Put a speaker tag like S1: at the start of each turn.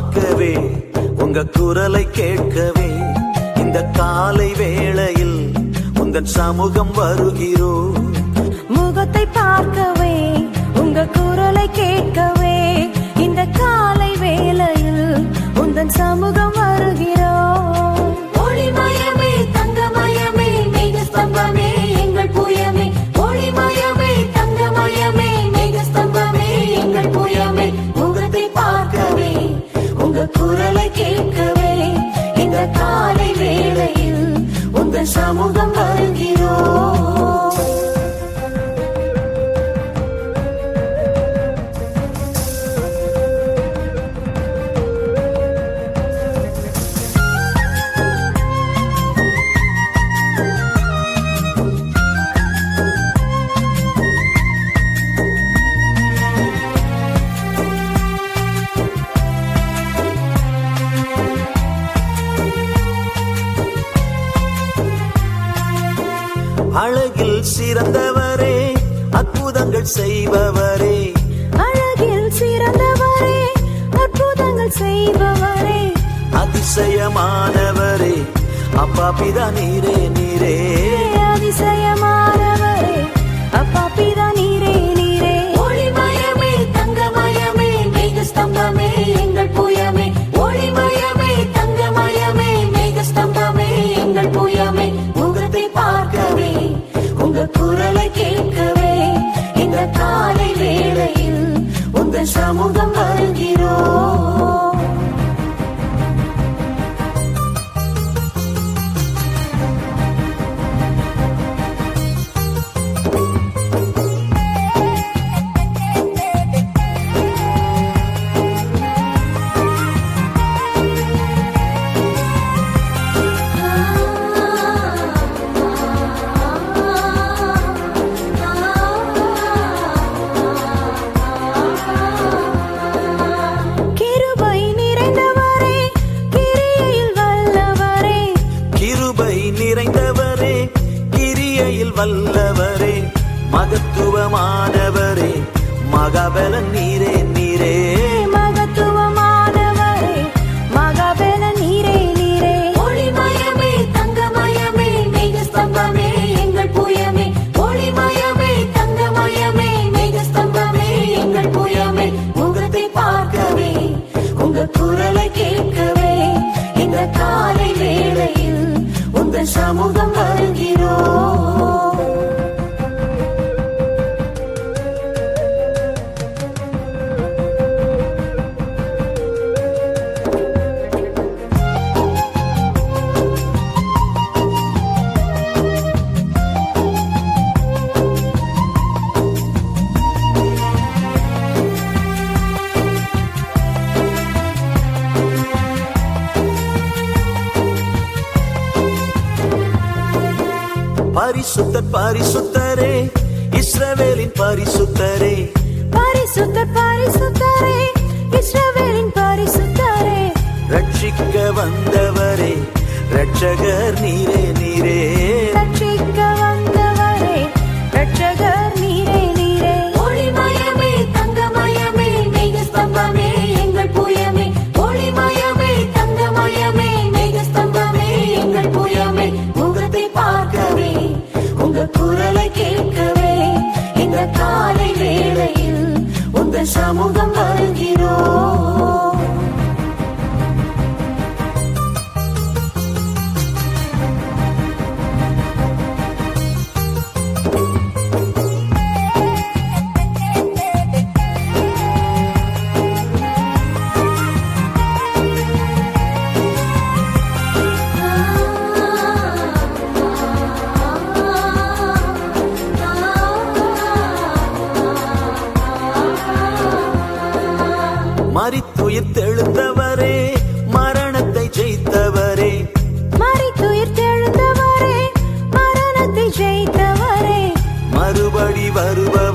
S1: பார்க்கவே உங்க குரலை கேட்கவே இந்த காலை வேளையில் உங்கள் சமூகம் வருகிறோ?
S2: முகத்தை பார்க்கவே உங்க குரலை கேட்கவே இந்த காலை வேளையில் உங்கள் சமூகம்
S1: அழகில் சிறந்தவரே அற்புதங்கள் செய்பவரே.
S2: அழகில் சிறந்தவரே அற்புதங்கள் செய்பவரே.
S1: அதிசயமானவரே அப்பா பிதா நீரே நீரே.
S2: அதிசயமா gum gum gum வல்லவரே
S1: மகத்துவமானவரே மகாபலன்
S2: நீ.
S1: பாரிசுத்தர் பாரிசுத்தரே. இஸ்ரவேலின் பாரிசுத்தரே.
S2: பாரிசுத்தர் பாரிசுத்தரே. இஸ்ரவேலின் பாரிசுத்தரே.
S1: ரட்சிக்க வந்தவரே. ரட்சகர் நீரே.
S2: மாறித்துயிர் தெழுந்தவரே மரணத்தை ஜெயித்தவரே. மாறித்துயிர் தெழுந்தவரே மரணத்தை ஜெயித்தவரே. மறுபடி வருவர்